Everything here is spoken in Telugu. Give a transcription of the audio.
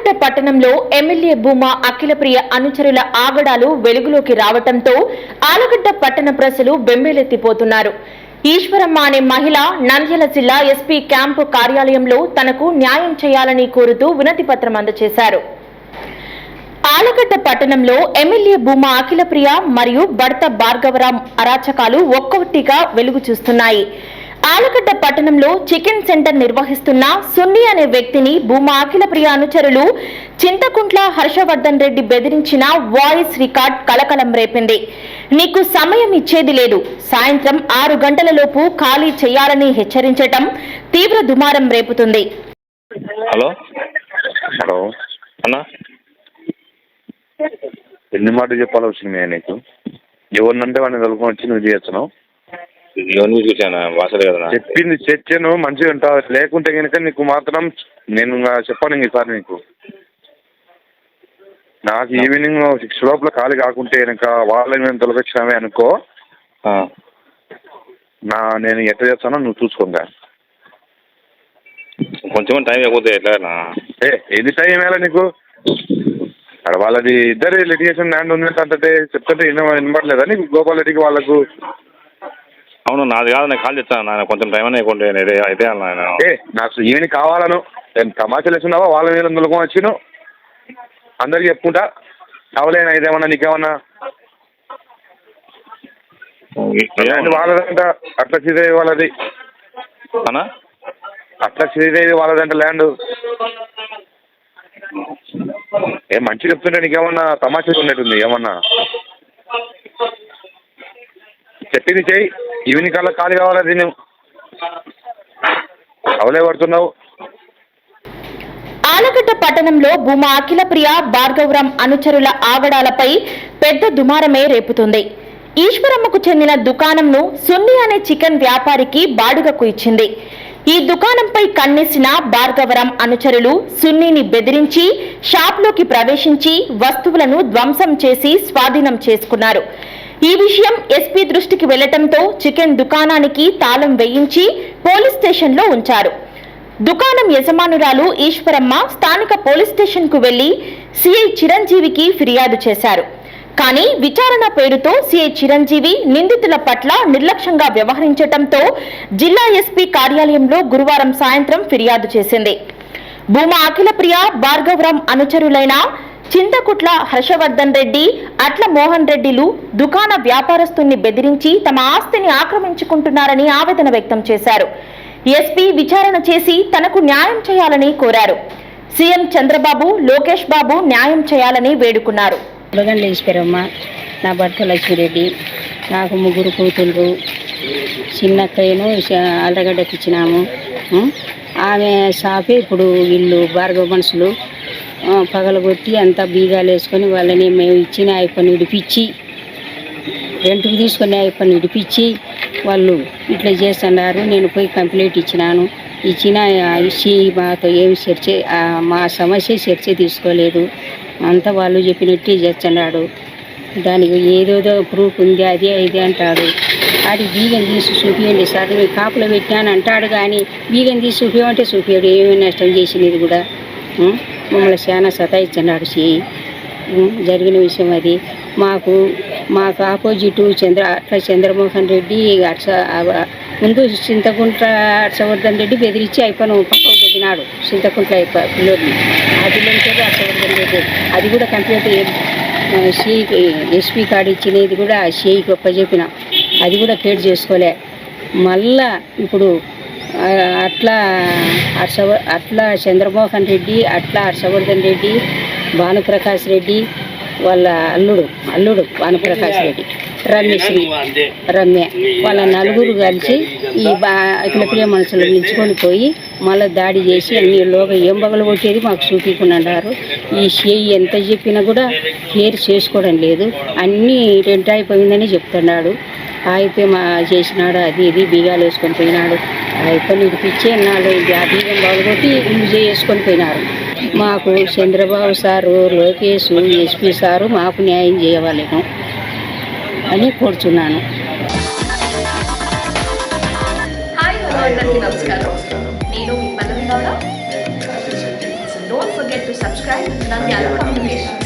ఆలగడ్డ పట్టణంలో ఎమ్మెల్యే భూమా అఖిలప్రియ అనుచరుల ఆగడాలు వెలుగులోకి రావటంతో ఆలగడ్డ పట్టణ ప్రజలు బెంబేలెత్తిపోతున్నారు. ఈశ్వరమ్మ అనే మహిళ నంద్యాల జిల్లా ఎస్పీ క్యాంపు కార్యాలయంలో తనకు న్యాయం చేయాలని కోరుతూ వినతి పత్రం అందజేశారు ఆలగడ్డ పట్టణంలో ఎమ్మెల్యే భూమా అఖిలప్రియ మరియు భర్త భార్గవరాం అరాచకాలు ఒక్కొక్కటిగా వెలుగు చూస్తున్నాయి. ఆలగడ్డ పట్టణంలో చికెన్ సెంటర్ నిర్వహిస్తున్న సున్ని అనే వ్యక్తిని భూమా అఖిలప్రియ అనుచరులు చింతకుంట్ల హర్షవర్ధన్ రెడ్డి బెదిరించిన వాయిస్ రికార్డ్ కలకలం రేపింది. నీకు సమయం ఇచ్చేది లేదు. సాయంత్రం ఆరు గంటలలోపు ఖాళీ చేయాలని హెచ్చరించటం తీవ్ర దుమారం రేపుతుంది. హలో? హలో? అన్నా? ఎన్ని మాటలు చెప్పాలి వచ్చింది నీకు? ఎవరినంటే వాడిని కలుపుకొని వచ్చి నువ్వు వాసలే కదా చెప్పింది చర్చను మంచిగా ఉంటావు. లేకుంటే కనుక నీకు మాత్రం నేను చెప్పాను ఈసారి నీకు. నాకు ఈవినింగ్ సిక్స్ లోపల ఖాళీ కాకుంటే కనుక వాళ్ళని మేము తొలగించినామే అనుకో నా నేను ఎట్లా చేస్తానో నువ్వు చూసుకోగా కొంచెం టైం అయిపోతే ఎట్లా ఏ ఎన్ని టైం వేళ నీకు? అక్కడ వాళ్ళది ఇద్దరు లిటిగేషన్ ల్యాండ్ ఉందంటే అంటే చెప్తుంటే విన వినపడలేదా నీకు? గోపాల్ రెడ్డికి వాళ్ళకు? అవును నాది కాదు నేను కాల్ చేస్తాను నాయన. కొంచెం టైం అయినా ఇవ్వండి అయితే ఆయన ఏ నాకు ఈయన కావాలను. నేను తమాషాలు వేస్తున్నావా వాళ్ళ మీద నులుకొని వచ్చిను అందరికి చెప్పుకుంటా. అవలేనా ఇదేమన్నా నీకేమన్నా? వాళ్ళదంట అట్లా శ్రీదేవి వాళ్ళది. అన్నా? అట్లా శ్రీదేవి వాళ్ళదంట ల్యాండ్ ఏ మంచి చెప్తుంటే నీకేమన్నా తమాషా ఉన్నట్టుంది ఏమన్నా? చెప్పింది చెయ్యి. ఈవినింగ్ కల్లా ఖాళీ కావాలా దీన్ని? అవలే పడుతున్నావు. ఆలగడ్డ పట్టణంలో భూమా అఖిలప్రియ భార్గవరం అనుచరుల ఆగడాలపై పెద్ద దుమారమే రేపుతుంది. ఈశ్వరమ్మకు చెందిన దుకాణంను సున్ని అనే చికెన్ వ్యాపారికి బాడుగకు ఇచ్చింది. ఈ దుకాణంపై కన్నేసిన భార్గవరం అనుచరులు సున్నీని బెదిరించి షాప్లోకి ప్రవేశించి వస్తువులను ధ్వంసం చేసి స్వాధీనం చేసుకున్నారు. ఈ విషయం ఎస్పీ దృష్టికి వెళ్ళటంతో చికెన్ దుకాణానికి తాళం వేయించి పోలీస్ స్టేషన్లో ఉంచారు. దుకాణం యజమానురాలు ఈశ్వరమ్మ స్థానిక పోలీస్ స్టేషన్కు వెళ్ళి సిఐ చిరంజీవికి ఫిర్యాదు చేశారు. కానీ విచారణ పేరుతో సిఐ చిరంజీవి నిందితుల పట్ల నిర్లక్ష్యంగా వ్యవహరించటంతో జిల్లా ఎస్పీ కార్యాలయంలో గురువారం సాయంత్రం ఫిర్యాదు చేసింది. భూమా అఖిలప్రియ భార్గవరం అనుచరులైన చింతకుట్ల హర్షవర్ధన్ రెడ్డి అట్ల మోహన్ రెడ్డిలు దుకాణ వ్యాపారస్తుల్ని బెదిరించి తమ ఆస్తిని ఆక్రమించుకుంటున్నారని ఆవేదన వ్యక్తం చేశారు. ఎస్పీ విచారణ చేసి తనకు న్యాయం చేయాలని కోరారు. సీఎం చంద్రబాబు లోకేష్ బాబు న్యాయం చేయాలని వేడుకున్నారు. నా భర్త లక్ష్మిరెడ్డి నాకు ముగ్గురు కూతుళ్ళు చిన్నక్కయ్యను అల్లగడ్డకి ఇచ్చినాము ఆమె షాపే ఇప్పుడు వీళ్ళు భార్గవ మనుషులు. పగలగొట్టి అంతా బీగాలు వేసుకొని వాళ్ళని మేము ఇచ్చిన అయిపోయి విడిపించి రెంట్కి తీసుకొని అయిపోయి విడిపించి వాళ్ళు ఇట్లా చేస్తున్నారు. నేను పోయి కంప్లైంట్ ఇచ్చినాను. ఇచ్చిన ఆ, ఇచ్చి మాతో ఏమి చర్చ మా సమస్య చర్చ తీసుకోలేదు. అంతా వాళ్ళు చెప్పినట్టే చేస్తున్నాడు. దానికి ఏదేదో ప్రూఫ్ ఉంది అది ఇది అంటాడు. అది బీగం తీసి చూపియండి సార్ నేను కాపులో పెట్టాను అంటాడు కానీ బీగం తీసి చూపించమంటే చూపించాడు ఏమీ నష్టం చేసినది కూడా. మమ్మల్ని చాలా సతాయిస్తున్నాడు చేయి జరిగిన విషయం అది. మాకు మాకు ఆపోజిట్ చంద్ర అట్లా చంద్రమోహన్ రెడ్డి అట్స ముందు చింతకుంట్ల హర్షవర్ధన్ రెడ్డి బెదిరించి అయిపోయిన పక్కకు పెట్టినాడు చింతకుంట్ల పిల్లోని పిల్లోడిని. ఆ పిల్లలతో హర్షవర్ధన్ రెడ్డి. అది కూడా కంప్లీట్ షేక్ ఎస్పీ కార్డు ఇచ్చినది కూడా షేక్ గొప్ప చెప్పిన అది కూడా కేర్ చేసుకోలే. మళ్ళా ఇప్పుడు అట్లా హర్షవ అట్లా చంద్రమోహన్ రెడ్డి అట్లా హర్షవర్ధన్ రెడ్డి భానుప్రకాష్ రెడ్డి వాళ్ళ అల్లుడు అల్లుడు భానుప్రకాష్ రెడ్డి రమ్యశ్రీ రమ్య. వాళ్ళ నలుగురు కలిసి ఈ బా ఇట్ల ప్రియ మనుషులు నిలుచుకొని పోయి మళ్ళీ దాడి చేసి అన్ని లోగా ఏం బగలు కొట్టేది మాకు చూపించుకున్నారు ఈ చేయి ఎంత చెప్పినా కూడా కేర్ చేసుకోవడం లేదు. అన్నీ రెంట్ అయిపోయిందని చెప్తున్నాడు. అయితే మా చేసినాడు అది ఇది బీగాలు వేసుకొని పోయినాడు. అయిపోయి ఇడిపించి అన్నాడు ఇది ఆ బీగం బాగుకొట్టి యూజ్ చేసుకొని పోయినారు. మాకు Chandrababu sir Lokesh SP sir మాకు న్యాయం చేయవలేము అని కోరుచున్నాను. నమస్కారం. నేను మీ పల్లవి Gowda don't forget to subscribe Nandyala Communications.